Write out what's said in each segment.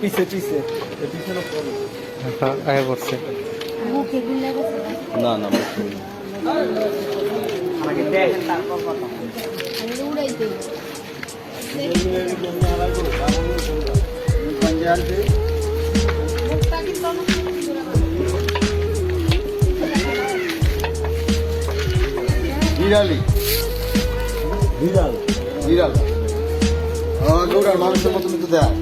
পিছে পিছে। পড়ছে। না না বিড়ালি। বিড়াল। বিড়াল। আমার মানুষের মতন তো দেয়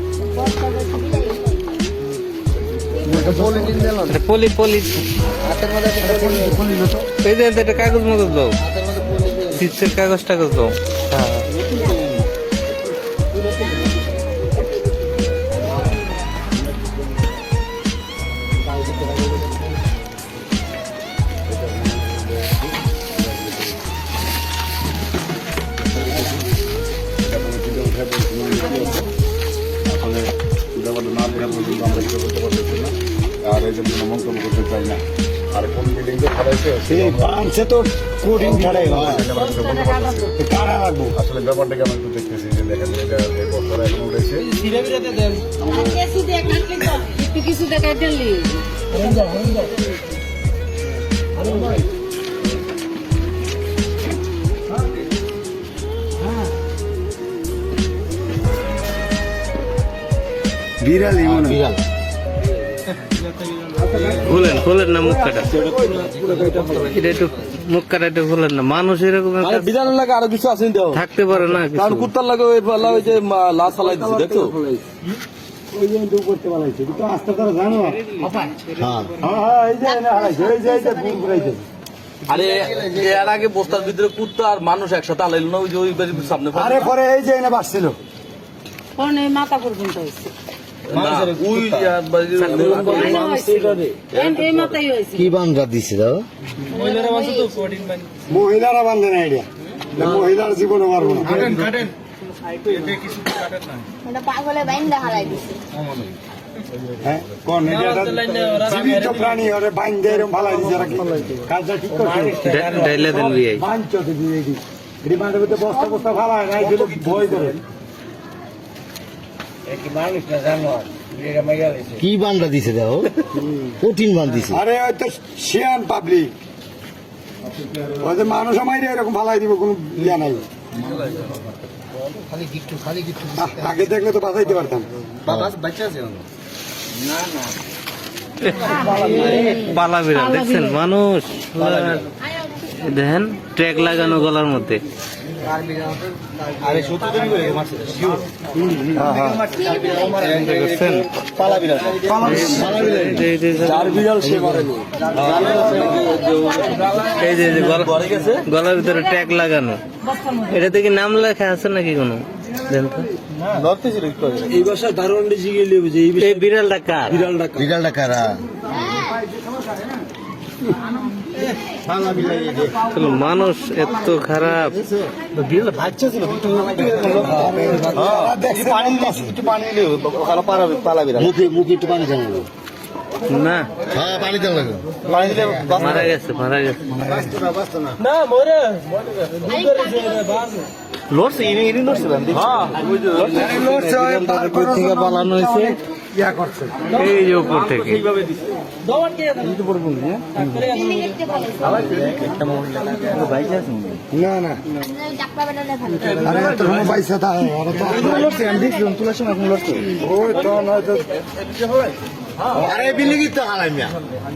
একটা কাগজ মতো দাও। চিপসের কাগজ টাগজ দাও। হ্যাঁ। আসলে ব্যাপারটা না দেওয়া পর্যন্ত আমরা কিছু করতে পারতেছি না। আর এই জন্য মন্তব্য করতে চাই না। আর কোন বিল্ডিং যে খারাইছে সেই তো কোডিং ছাড়াই কারা রাখব? আসলে ব্যাপারটাকে আমি একটু দেখতেছি যে দেখেন এটা এই বছর এখন উঠেছে। কিছু দেখাই দিলি। বিড়ালি খুলেন না। মুখ কাটা এটা একটু মুখ কাটা একটু না। মানুষ এরকম বিড়াল লাগে আরও কিছু আছে দেও থাকতে পারে না কারণ কুত্তার লাগে ওই পাল্লা ওই যে লাশ ফালাই দিচ্ছে দেখছ? ওই যে তো করতে পারাইছে কিন্তু আস্তে করে জানো? হ্যাঁ। হ্যাঁ এই যে হারাইছে এই যে এই যে ভুল করাইছে আরে এর আগে বস্তার ভিতরে কুত্তা আর মানুষ একসাথে আলাইলো না ওই যে ওই সামনে আরে পরে এই যে এনে বাসছিল কোন এই মাথা পর্যন্ত হয়েছে। না, ওই আর বাড়ির- এই- এই মাথায় হয়েছে। কি বান্ধা দিছে মহিলারা বান্ধে না আইডিয়া। মহিলার জীবনে পারব না। পাগলে বাইন্দা হারাই দিছে। হ্যাঁ জীবিত প্রাণী ওরে এরকম কাজটা ঠিক করছে? বস্তা না ভয় করে। কি বান্ধা দিছে দাও কঠিন বান্ধ দিছে। আরে ওই তো শিয়ান পাবলিক। ওই মানুষ মাইরে এরকম ফালাই দিব কোনো ইয়া নাই। আগে দেখলে তো বাঁচাইতে পারতাম। পালা বিড়াল দেখছেন? মানুষ। দেখেন ট্র্যাক লাগানো গলার মধ্যে। চার বিড়াল সে এই যে ঘরে গেছে? গলার ভিতরে ট্যাগ লাগানো। এটা দেখি নাম লেখা আছে নাকি কোনো? এই জিগে লিয়ে এই বিড়ালটা কার? বিড়ালটা বিড়ালটা কারা আসলে মানুষ এত খারাপ। না। হ্যাঁ পানি মারা গেছে মারা গেছে। না মরে। লড়ছে ইনি ইনি লড়ছে হ্যাঁ থেকে পালানো হয়েছে। ইয়া করছে। এই যে উপর থেকে। এইভাবে না না আরে সময় তো তো আরে বিল্ডিং তো হালাই মিয়া।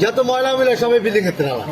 যত ময়লা মিলে সবাই বিল্ডিং এর হালা